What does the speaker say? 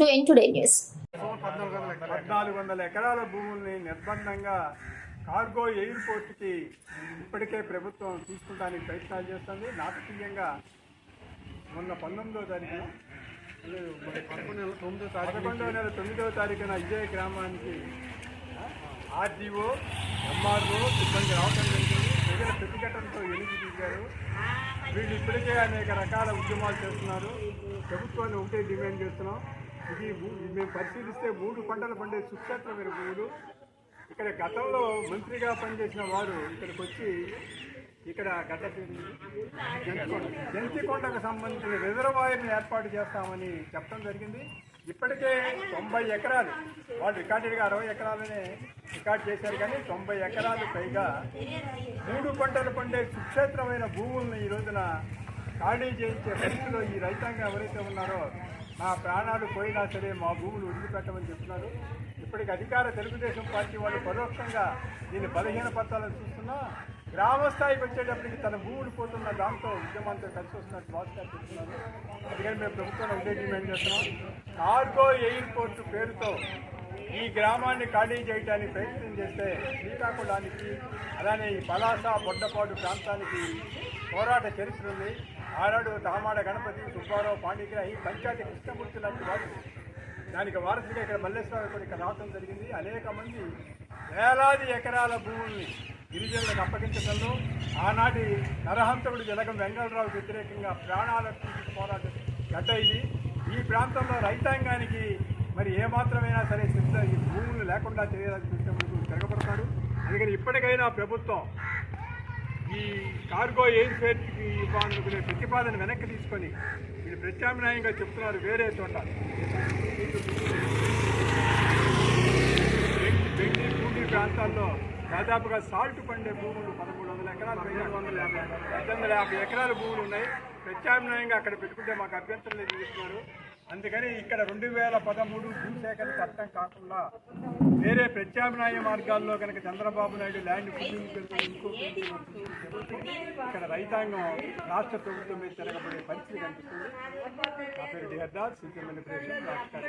To N today news పద్నాలుగు వందల ఎకరాల భూముల్ని నిర్బంధంగా కార్గో ఎయిర్పోర్ట్కి ఇప్పటికే ప్రభుత్వం తీసుకుంటానికి ప్రయత్నాలు చేస్తుంది. నాటకీయంగా మొన్న పంతొమ్మిదో తారీఖున పదకొండవ నెల తొమ్మిదవ తారీఖున ఇదే గ్రామానికి ఆర్డీఓ ఎంఆర్ఓ సిబ్బంది రావడం జరిగింది. ప్రజల ప్రతిఘటనతో ఎనిమిది దిగారు. వీళ్ళు ఇప్పటికే అనేక రకాల ఉద్యమాలు చేస్తున్నారు. ప్రభుత్వాన్ని ఒకటే డిమాండ్ చేస్తున్నాం. ఇది మేము పరిశీలిస్తే మూడు పంటలు పండే సుక్షేత్రమైన భూములు ఇక్కడ గతంలో మంత్రిగా పనిచేసిన వారు ఇక్కడికి వచ్చి ఇక్కడ గత జంతికొండకు సంబంధించిన రిజర్వాయర్ని ఏర్పాటు చేస్తామని చెప్పడం జరిగింది. ఇప్పటికే తొంభై ఎకరాలు వాళ్ళు రికార్డెడ్గా అరవై ఎకరాలనే రికార్డ్ చేశారు కానీ తొంభై ఎకరాలు పైగా మూడు పంటలు పండే సుక్షేత్రమైన భూములను ఈ రోజున ఖాళీ చేయించే పరిస్థితిలో ఈ రైతాంగం ఎవరైతే ఉన్నారో నా ప్రాణాలు పోయినా సరే మా భూములు వదిలిపెట్టమని చెప్తున్నారు ఇప్పటికి అధికార తెలుగుదేశం పార్టీ వాళ్ళు పరోక్షంగా దీన్ని బలహీనపరచాలని చూస్తున్నా గ్రామస్థాయికి వచ్చేటప్పటికి తన భూములు పోతున్న దాంతో ఉద్యమంతో కలిసి వస్తున్నట్టు భాస్కర్ చెప్తున్నారు అందుకని మేము ప్రభుత్వం ఒకటే డిమాండ్ చేస్తున్నాం? కార్గో ఎయిర్పోర్ట్ పేరుతో ఈ గ్రామాన్ని ఖాళీ చేయడానికి ప్రయత్నం చేస్తే శ్రీకాకుళానికి అలానే ఈ పలాస బొడ్డపాడు ప్రాంతానికి పోరాట చరిత్ర ఉంది. ఆనాడు దామాడ గణపతి సుబ్బారావు పాండిగ్రాహి పంచాయతీ కృష్ణమూర్తి లాంటి వారు. దానికి వారసుగా ఇక్కడ మల్లేశ్వరరావు కూడా ఇక్కడ రావటం జరిగింది. అనేక మంది వేలాది ఎకరాల భూముల్ని గిరిజనులకు అప్పగించడంలో ఆనాటి నరహంతకుడు జలగం వెంగళరావు వ్యతిరేకంగా ప్రాణాల పోరాటం గడ్డ ఇది. ఈ ప్రాంతంలో రైతాంగానికి మరి ఏమాత్రమైనా సరే సిద్ధ ఈ భూములు లేకుండా చేయాలని చూస్తే మనకు తిరగబడతాడు అందుకని ఇప్పటికైనా ప్రభుత్వం ఈ కార్గో ఎయిర్ ఫేర్ ఇవ్వాలనుకునే ప్రతిపాదన వెనక్కి తీసుకొని వీళ్ళు ప్రత్యామ్నాయంగా చెప్తున్నారు వేరే చోట. బెండి పూడి ప్రాంతాల్లో దాదాపుగా సాల్ట్ పండే భూములు పదమూడు వందల ఎకరాలు పదిహేను వందల యాభై పద్దెనిమిది వందల యాభై ఎకరాల భూములు ఉన్నాయి ప్రత్యామ్నాయంగా అక్కడ పెట్టుకుంటే మాకు అభ్యంతరం లేదు చెప్తున్నారు అందుకని ఇక్కడ రెండు వేల పదమూడు భూసేకరణ చట్టం కాకుండా వేరే ప్రత్యామ్నాయ మార్గాల్లో కనుక చంద్రబాబు నాయుడు ల్యాండ్ ఇంకో ఇక్కడ రైతాంగం రాష్ట్ర ప్రభుత్వం మీద తిరగబడే పరిస్థితి కనిపిస్తుంది. నా పేరు డిహర్దాస్ సీఎం రాష్ట్ర